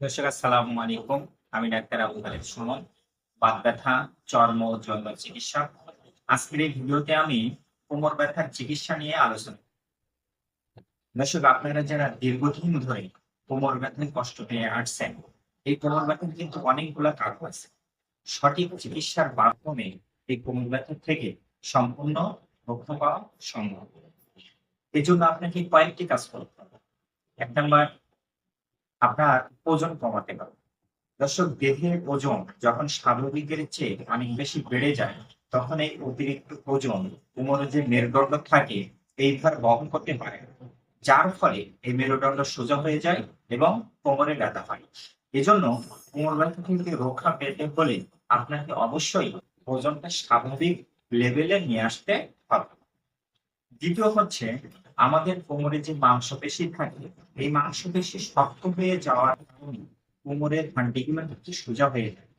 দর্শক, আসসালামু আলাইকুম। আমি ডাক্তার আবু তালেব সুমন বাত ব্যথা চর্ম জন্ম চিকিৎসক। আজকের এই ভিডিওতে আমি কোমর ব্যথার চিকিৎসা নিয়ে আলোচনা দর্শক, আপনারা যারা দীর্ঘদিন ধরে কোমর ব্যথায় কষ্ট পেয়ে আসছেন এই কোমর ব্যথার কিন্তু অনেকগুলো কারণ আছে। সঠিক চিকিৎসার মাধ্যমে এই কোমর ব্যথা থেকে সম্পূর্ণ রক্ষা পাওয়া সম্ভব। এজন্য আপনাকে কয়েকটি কাজ করতে হবে। এক নম্বর আপনার ওজন কমাতে হবে দর্শক, দেহের ওজন যখন স্বাভাবিকের চেয়ে অনেক বেশি বেড়ে যায়, তখন এই অতিরিক্ত ওজন কোমরে যে মেরুদণ্ড থাকে এই ভার বহন করতে পারে। যার ফলে এই মেরুদণ্ড সোজা হয়ে যায় এবং কোমরে ব্যথা হয়। এজন্য কোমর ব্যথা থেকে রক্ষা পেতে হলে আপনাকে অবশ্যই ওজনটা স্বাভাবিক লেভেলে নিয়ে আসতে হবে। দ্বিতীয় হচ্ছে আমাদের কোমরে যে মাংসপেশি থাকে, এই মাংসপেশি শক্ত হয়ে যাওয়ার কারণে কোমরের হাড্ডিগুলো হচ্ছে সোজা হয়ে যায়,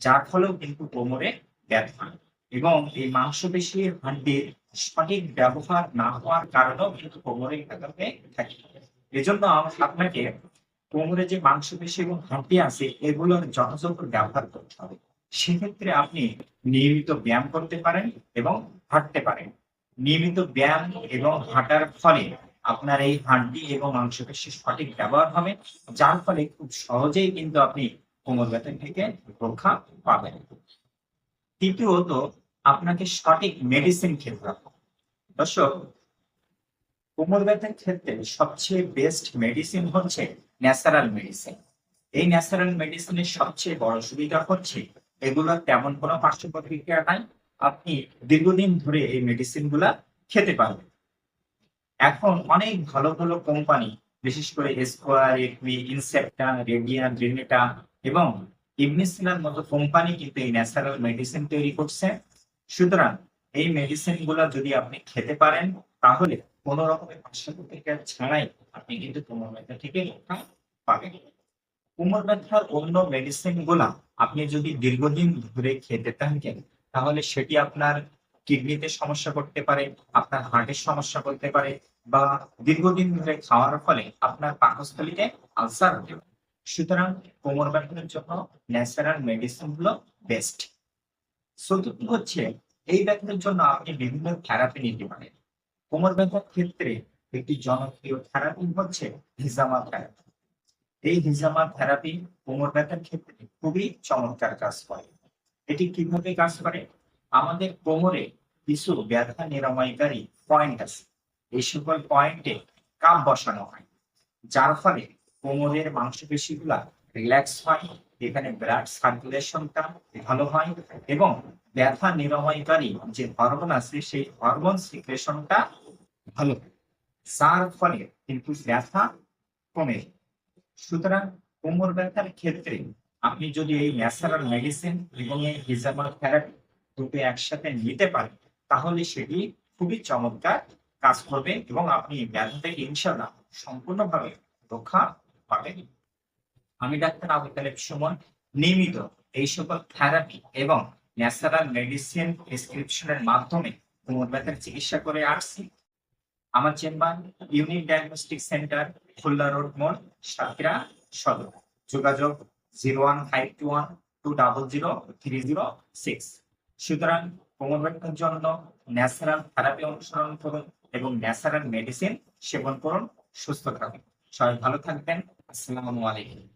যার ফলেও কিন্তু কোমরে ব্যথা। এবং এই মাংসপেশির হাড্ডির সঠিক ব্যবহার না হওয়ার কারণেও কিন্তু কোমরে ব্যথা হয়ে থাকে। এজন্য আপনাকে কোমরে যে মাংসপেশি এবং হাড্ডি আছে, এগুলোর যথাযথ ব্যবহার করতে হবে। সেক্ষেত্রে আপনি নিয়মিত ব্যায়াম করতে পারেন এবং হাঁটতে পারেন। নিয়মিত ব্যায়াম এবং হাঁটার ফলে আপনার এই হাড্ডি এবং মাংসপেশির সঠিক ব্যবহার হবে, যার ফলে খুব সহজেই কিন্তু আপনি কোমর ব্যথা থেকে রক্ষা পাবেন। তৃতীয়ত, আপনাকে সঠিক মেডিসিন খেতে হবে। দর্শক কোমর ব্যথার ক্ষেত্রে সবচেয়ে বেস্ট মেডিসিন হচ্ছে ন্যাচারাল মেডিসিন এই ন্যাচারাল মেডিসিনের সবচেয়ে বড় সুবিধা হচ্ছে এগুলোর তেমন কোনো পার্শ্ব প্রতিক্রিয়া নাই আপনি দীর্ঘদিন ধরে এই মেডিসিনগুলা খেতে পারবেন। এখন অনেক ভালো ভালো কোম্পানি বিশেষ করে Square ACME Incepta Radiant Renata এবং ইবনিসিনার মতো কোম্পানি কিন্তু এই ন্যাচারাল মেডিসিন তৈরি করছে। সুতরাং এই মেডিসিনগুলা যদি আপনি খেতে পারেন, তাহলে কোন রকমের পার্শ্ব প্রতিক্রিয়া ছাড়াই আপনি কিন্তু কোমর ব্যথা থেকে রক্ষা পাবেন। কোমর ব্যথার অন্য মেডিসিনগুলা আপনি যদি দীর্ঘদিন ধরে খেতে থাকেন তাহলে সেটি আপনার কিডনিতে সমস্যা করতে পারে, আপনার হার্টের সমস্যা করতে পারে বা দীর্ঘদিন ধরে খাওয়ার ফলে আপনার পাকস্থলীতে আলসার হতে পারে। সুতরাং কোমর ব্যথার জন্য ন্যাচারাল মেডিসিনগুলো বেস্ট। চতুর্থ হচ্ছে, এই ব্যথার জন্য আপনি বিভিন্ন থেরাপি নিতে পারেন। কোমর ব্যথার ক্ষেত্রে একটি জনপ্রিয় থেরাপি হচ্ছে হিজামা থেরাপি। এই হিজামা থেরাপি কোমর ব্যথার ক্ষেত্রে খুবই চমৎকার কাজ করে। এটি কীভাবে কাজ করে? আমাদের কোমরে কিছু ব্যথা নিরাময়কারী পয়েন্ট আছে। এই সকল পয়েন্টে কাপ বসানো হয়। যার ফলে কোমরের মাংসপেশি গুলা রিল্যাক্স হয়, এখানে ব্লাড সার্কুলেশনটা ভালো হয় এবং ব্যথা নিরাময়কারী যে হরমোন আছে, সেই হরমোন সিক্রেশনটা ভালো। যার ফলে কিন্তু ব্যথা কমে সুতরাং কোমর ব্যথার ক্ষেত্রে আপনি যদি এই ন্যাচারাল মেডিসিন এবং এই হিজামাল থেরাপি দুটো একসাথে নিতে পারেন, তাহলে সেটি খুবই চমৎকার কাজ করবে এবং আপনি ব্যথা থেকে ইনশাল্লাহ সম্পূর্ণভাবে রক্ষা পাবেন। আমি ডাক্তার আবু তালেব সুমন, নিয়মিত এই সকল থেরাপি এবং ন্যাচারাল মেডিসিন প্রেসক্রিপশনের মাধ্যমে কোমর ব্যথার চিকিৎসা করে আসছি। আমার chamber, unit diagnostic centre, Khulna road মোড়, সাতক্ষীরা সদর। যোগাযোগ zero one five two one two double zero three zero six সুতরাং কোমর জন্য ন্যাচারাল থেরাপি অনুসরণ করুন এবং ন্যাচারাল মেডিসিন সেবন করুন। সুস্থ থাকুন। সবাই ভালো থাকবেন। আসসালামু আলাইকুম।